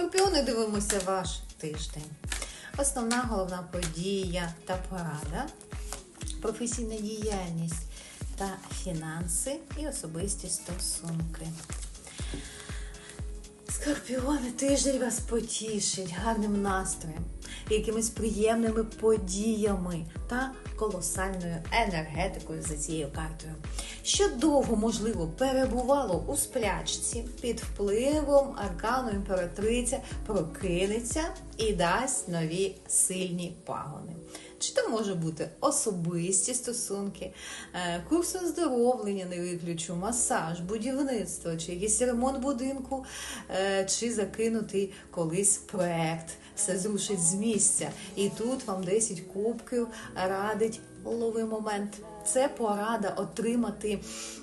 Скорпіони дивимося ваш тиждень. Основна головна подія та порада, професійна діяльність та фінанси і особисті стосунки. Скорпіони, тиждень вас потішить гарним настроєм, якимись приємними подіями та колосальною енергетикою за цією картою. Що довго, можливо, перебувало у сплячці під впливом аркану імператриця прокинеться і дасть нові сильні пагони. Чи то може бути особисті стосунки, е, курс оздоровлення не виключу, масаж, будівництво, чи якийсь ремонт будинку, е, чи закинутий колись проект. Все зрушить з місця. І тут вам 10 кубків радить лови момент. Це порада отримати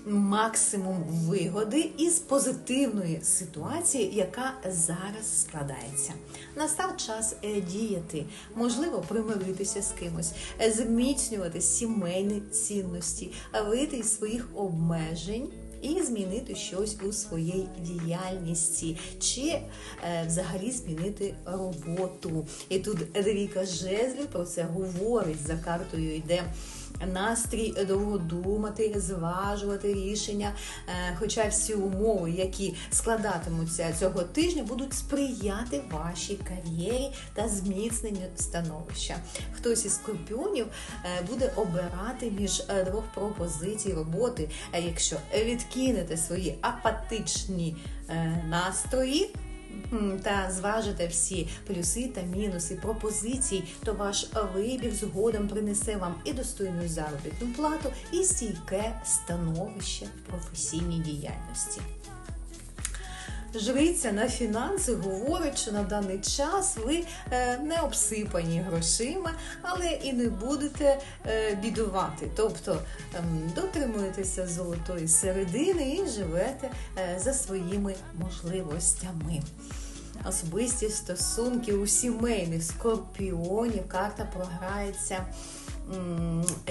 максимум вигоди із позитивної ситуації, яка зараз складається. Настав час е, діяти, можливо, примиритися з кимось, е, зміцнювати сімейні цінності, вийти із своїх обмежень. І змінити щось у своїй діяльності, чи е, взагалі змінити роботу. І тут двійка жезлів про це говорить за картою йде. Настрій довго думати, зважувати рішення. Е, Хоча всі умови, які складатимуться цього тижня, будуть сприяти вашій кар'єрі та зміцненню становища. Хтось із скорпіонів е, буде обирати між е, двох пропозицій роботи. А якщо відкинете свої апатичні е, настрої. Та зважите всі плюси та мінуси пропозицій, то ваш вибір згодом принесе вам і достойну заробітну плату, і стійке становище в професійній діяльності. Жриця на фінанси говорить, що на даний час ви е, не обсипані грошима, але і не будете е, бідувати. Тобто ем, дотримуєтеся золотої середини і живете е, за своїми можливостями. Особисті стосунки у сімейних скорпіонів карта програється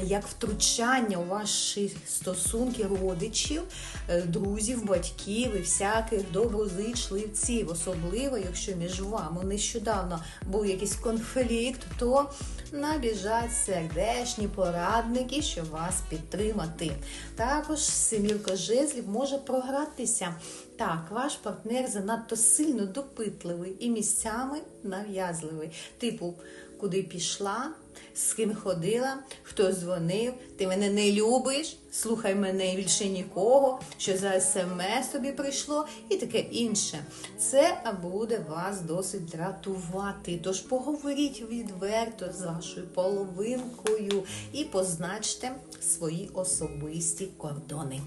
як втручання у ваші стосунки родичів, е, друзів, батьків і всяких доброзичливців, особливо якщо між вами нещодавно був якийсь конфлікт, то набіжать сердечні порадники, щоб вас підтримати. Також семірка жезлів може програтися. Так, ваш партнер занадто сильно допитливий і місцями нав'язливий. Типу, куди пішла, з ким ходила, хто дзвонив, ти мене не любиш, слухай мене більше нікого, що за смс тобі прийшло, і таке інше. Це буде вас досить дратувати. Тож поговоріть відверто з вашою половинкою і позначте свої особисті кордони.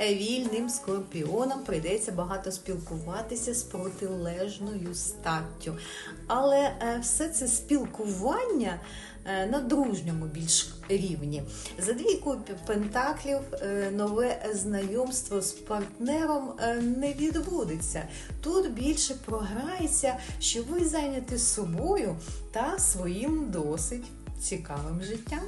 Вільним скорпіонам прийдеться багато спілкуватися з протилежною статтю. Але е, все це спілкування е, на дружньому більш рівні. За двійку пентаклів е, нове знайомство з партнером не відбудеться. Тут більше програється, що ви зайняті собою та своїм досить цікавим життям.